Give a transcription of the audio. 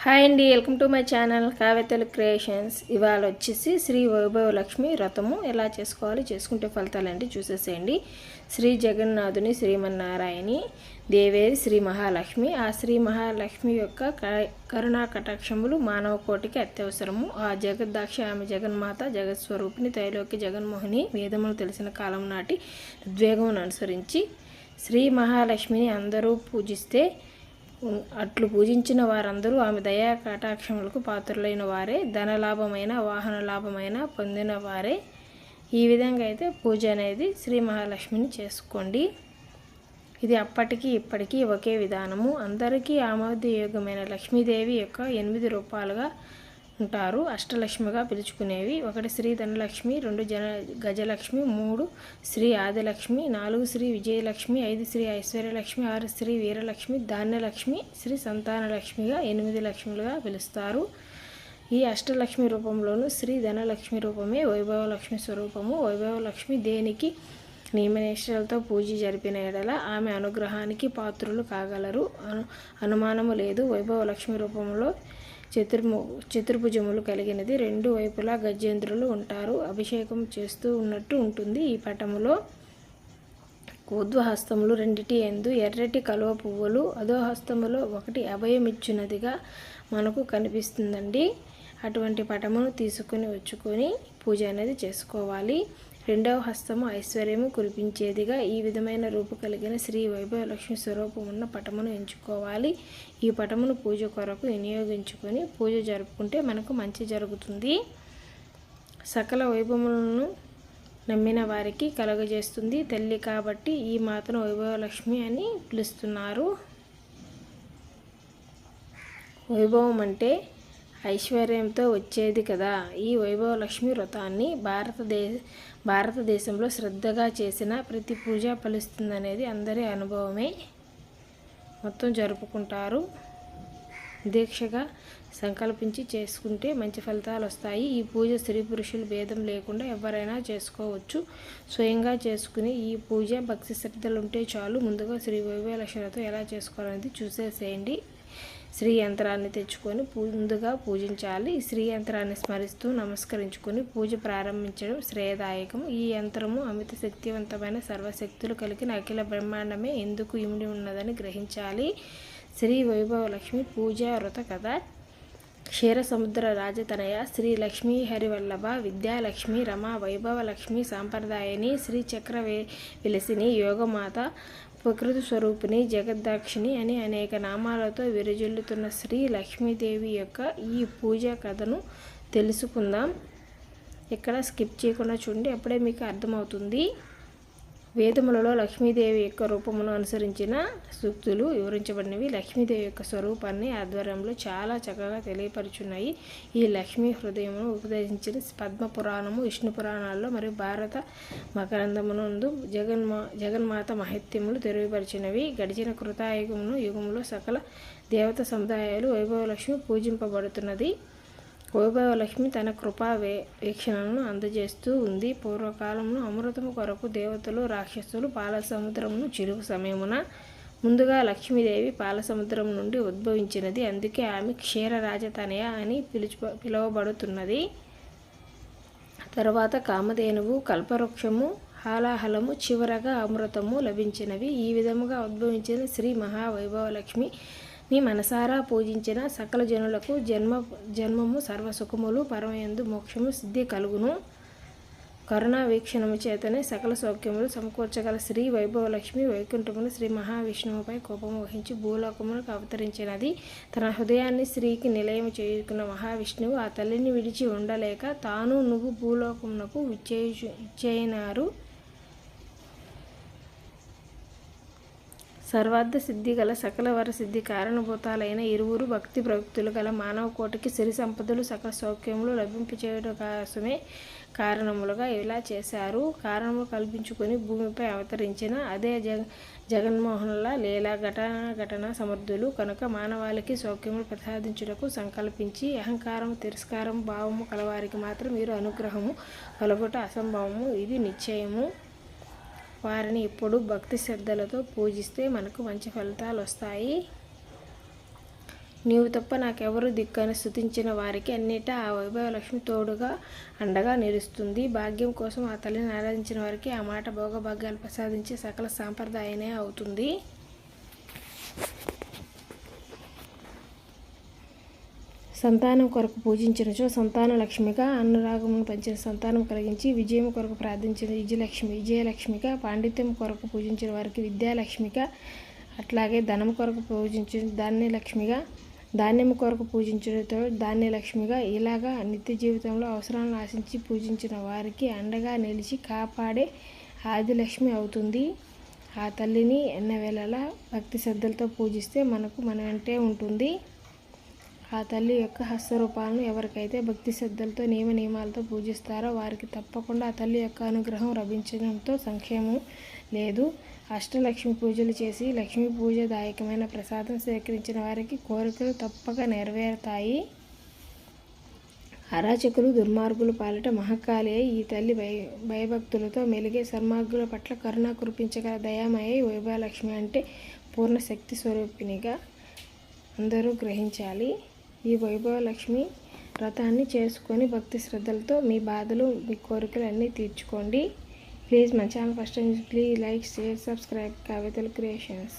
Hi అండి welcome to my channel Kavithalu creations. ఇవాళ వచ్చేసి శ్రీ వైభవ లక్ష్మి వ్రతము. ఎలా చేసుకోవాలి చేసుకుంటే ఫలితాలండి చూసేసేయండి. శ్రీ జగన్నాథుని శ్రీమన్నారాయణి దేవేది శ్రీ మహాలక్ష్మి. ఆ శ్రీ మహాలక్ష్మి యొక్క క- కరుణా కటాక్షములు మానవ కోటికి అత్యవసరము. ఆ జగద్దాక్ష ఆమె జగన్మాత జగత్స్వరూపిణి తైలోకి జగన్మోహిని వేదములు తెలిసిన కాలం నాటి ఉద్వేగమును అనుసరించి శ్రీ మహాలక్ష్మిని అందరూ పూజిస్తే అట్లు పూజించిన వారందరూ ఆమె దయా కటాక్షములకు పాత్రులైన వారే. ధనలాభమైన వాహన లాభమైన పొందిన వారే. ఈ విధంగా అయితే పూజ అనేది శ్రీ మహాలక్ష్మిని చేసుకోండి. ఇది అప్పటికి ఇప్పటికీ ఒకే విధానము. అందరికీ ఆమోదయోగమైన లక్ష్మీదేవి యొక్క ఎనిమిది రూపాలుగా ఉంటారు. అష్టలక్ష్మిగా పిలుచుకునేవి. ఒకటి శ్రీ ధనలక్ష్మి రెండు జన గజలక్ష్మి మూడు శ్రీ ఆదిలక్ష్మి నాలుగు శ్రీ విజయలక్ష్మి ఐదు శ్రీ ఐశ్వర్యలక్ష్మి ఆరు శ్రీ వీరలక్ష్మి ధాన్యలక్ష్మి శ్రీ సంతానలక్ష్మిగా ఎనిమిది లక్ష్మిలుగా పిలుస్తారు. ఈ అష్టలక్ష్మి రూపంలోనూ శ్రీ ధనలక్ష్మి రూపమే వైభవలక్ష్మి స్వరూపము. వైభవలక్ష్మి దేనికి? నియమనిష్టలతో పూజ జరిపిన ఎడల ఆమె అనుగ్రహానికి పాత్రులు కాగలరు. అను అనుమానము లేదు. వైభవలక్ష్మి రూపంలో చతుర్ము చతుర్భుజములు కలిగినది. రెండు వైపులా గజేంద్రులు ఉంటారు. అభిషేకం చేస్తూ ఉన్నట్టు ఉంటుంది ఈ పటములో. ఊర్ధ్వహస్తములు రెండిటి ఎందు ఎర్రటి కలువ పువ్వులు అధోహస్తములో ఒకటి అభయమిచ్చినదిగా మనకు కనిపిస్తుందండి. అటువంటి పటమును తీసుకొని వచ్చుకొని పూజ అనేది చేసుకోవాలి. రెండవ హస్తము ఐశ్వర్యము కురిపించేదిగా ఈ విధమైన రూపు కలిగిన శ్రీ వైభవలక్ష్మి స్వరూపం ఉన్న పటమును ఎంచుకోవాలి. ఈ పటమును పూజ కొరకు వినియోగించుకొని పూజ జరుపుకుంటే మనకు మంచి జరుగుతుంది. సకల వైభవములను నమ్మిన వారికి కలుగజేస్తుంది. తల్లి కాబట్టి ఈ మాతను వైభవలక్ష్మి అని పిలుస్తున్నారు. వైభవం అంటే ఐశ్వర్యంతో వచ్చేది కదా. ఈ వైభవలక్ష్మి వ్రతాన్ని భారతదేశ భారతదేశంలో శ్రద్ధగా చేసిన ప్రతి పూజ ఫలిస్తుందనేది అందరి అనుభవమే. మొత్తం జరుపుకుంటారు. దీక్షగా సంకల్పించి చేసుకుంటే మంచి ఫలితాలు వస్తాయి. ఈ పూజ స్త్రీ పురుషులు భేదం లేకుండా ఎవరైనా చేసుకోవచ్చు. స్వయంగా చేసుకుని ఈ పూజ భక్తి శ్రద్ధలు ఉంటే చాలు. ముందుగా శ్రీ వైభవలక్ష్మితో ఎలా చేసుకోవాలనేది చూసేసేయండి. శ్రీ యంత్రాన్ని తెచ్చుకొని ముందుగా పూజించాలి. ఈ శ్రీ యంత్రాన్ని స్మరిస్తూ నమస్కరించుకొని పూజ ప్రారంభించడం శ్రేయదాయకం. ఈ యంత్రము అమిత శక్తివంతమైన సర్వశక్తులు కలిగిన అఖిల బ్రహ్మాండమే ఎందుకు ఇమిడి ఉన్నదని గ్రహించాలి. శ్రీ వైభవలక్ష్మి పూజా వ్రత కథ. క్షీర సముద్ర రాజతనయ శ్రీ లక్ష్మీ హరివల్లభ విద్యాలక్ష్మి రమా వైభవలక్ష్మి సాంప్రదాయని శ్రీ చక్ర విలసిని యోగమాత ప్రకృతి స్వరూపిణి జగద్దాక్షిణి అని అనేక నామాలతో విరజిల్లుతున్న శ్రీ లక్ష్మీదేవి యొక్క ఈ పూజా కథను తెలుసుకుందాం. ఇక్కడ స్కిప్ చేయకుండా చూడండి అప్పుడే మీకు అర్థమవుతుంది. వేదములలో లక్ష్మీదేవి యొక్క రూపమును అనుసరించిన సూక్తులు వివరించబడినవి. లక్ష్మీదేవి యొక్క స్వరూపాన్ని ఆధ్వర్యంలో చాలా చక్కగా తెలియపరుచున్నాయి. ఈ లక్ష్మీ హృదయమును ఉపదేశించిన పద్మ పురాణము విష్ణు పురాణాల్లో మరియు భారత మకరందమునందు జగన్మా జగన్మాత మహిత్యములు తెలియపరిచినవి. గడిచిన కృతాయుగమును యుగములో సకల దేవత సముదాయాలు వైభవలక్ష్మి పూజింపబడుతున్నది. వైభవలక్ష్మి తన కృపా వే వీక్షణను అందజేస్తూ ఉంది. పూర్వకాలంలో అమృతము కొరకు దేవతలు రాక్షసులు పాలసముద్రమును చిరుగు సమయమున ముందుగా లక్ష్మీదేవి పాలసముద్రం నుండి ఉద్భవించినది. అందుకే ఆమె క్షీరరాజతనయ అని పిలుచు పిలువబడుతున్నది. తరువాత కామధేనువు కల్పవృక్షము హాలాహలము చివరగా అమృతము లభించినవి. ఈ విధముగా ఉద్భవించిన శ్రీ మహావైభవలక్ష్మి నీ మనసారా పూజించిన సకల జనులకు జన్మ జన్మము సర్వసుఖములు పరమయందు మోక్షము సిద్ధి కలుగును. కరుణా వీక్షణము చేతనే సకల సౌఖ్యములు సమకూర్చగల శ్రీ వైభవలక్ష్మి వైకుంఠమును శ్రీ మహావిష్ణువుపై కోపము వహించి భూలోకములకు అవతరించినది. తన హృదయాన్ని స్త్రీకి నిలయం చేయుకున్న మహావిష్ణువు ఆ తల్లిని విడిచి ఉండలేక తాను నువ్వు భూలోకమునకు విచ్చేయు విచ్చేయినారు. సర్వార్థ సిద్ధి గల సకల వర సిద్ధి కారణభూతాలైన ఇరువురు భక్తి ప్రవృత్తులు గల మానవ కోటికి సిరి సంపదలు సకల సౌఖ్యములు లభింపచేయడం కోసమే కారణములుగా ఇలా చేశారు. కారణము కల్పించుకొని భూమిపై అవతరించిన అదే జగ జగన్మోహన్ల లీలా ఘటన ఘటన సమర్థులు కనుక మానవాళికి సౌఖ్యములు ప్రసాదించుటకు సంకల్పించి అహంకారం తిరస్కారం భావము కలవారికి మాత్రం మీరు అనుగ్రహము కలుగుట అసంభవము. ఇది నిశ్చయము. వారిని ఇప్పుడు భక్తి శ్రద్ధలతో పూజిస్తే మనకు మంచి ఫలితాలు వస్తాయి. నీవు తప్ప నాకెవరు దిక్కని స్థుతించిన వారికి అన్నిటా ఆ వైభవలక్ష్మి తోడుగా అండగా నిలుస్తుంది. భాగ్యం కోసం ఆ తల్లిని ఆరాధించిన వారికి ఆ మాట భోగభాగ్యాలు ప్రసాదించే సకల సాంప్రదాయనే అవుతుంది. సంతానం కొరకు పూజించినచో సంతాన లక్ష్మిగా అనురాగమును పంచిన సంతానం కలిగించి విజయం కొరకు ప్రార్థించిన విజయలక్ష్మి విజయలక్ష్మిగా పాండిత్యం కొరకు పూజించిన వారికి విద్యాలక్ష్మిగా అట్లాగే ధనం కొరకు పూజించిన ధాన్యలక్ష్మిగా ధాన్యం కొరకు పూజించడంతో ధాన్యలక్ష్మిగా ఇలాగా నిత్య జీవితంలో అవసరాలను ఆశించి పూజించిన వారికి అండగా నిలిచి కాపాడే ఆదిలక్ష్మి అవుతుంది. ఆ తల్లిని ఎన్నవేళలా భక్తి శ్రద్ధలతో పూజిస్తే మనకు మన వెంటే ఉంటుంది. ఆ తల్లి యొక్క హస్తరూపాలను ఎవరికైతే భక్తి శ్రద్ధలతో నియమ నియమాలతో పూజిస్తారో వారికి తప్పకుండా ఆ తల్లి యొక్క అనుగ్రహం లభించడంతో సంక్షేమం లేదు. అష్టలక్ష్మి పూజలు చేసి లక్ష్మీ పూజదాయకమైన ప్రసాదం సేకరించిన వారికి కోరికలు తప్పక నెరవేరుతాయి. అరాచకులు దుర్మార్గులు పాలిట మహకాళి అయి ఈ తల్లి భయ భయభక్తులతో మెలిగే సన్మార్గుల పట్ల కరుణ కురిపించగల దయామయ వైభవలక్ష్మి అంటే పూర్ణ శక్తి స్వరూపిణిగా అందరూ గ్రహించాలి. ఈ వైభవలక్ష్మి వ్రతాన్ని చేసుకొని భక్తి శ్రద్ధలతో మీ బాధలు మీ కోరికలు అన్నీ తీర్చుకోండి. ప్లీజ్ మా channel first time please like share subscribe. Kavithalu creations.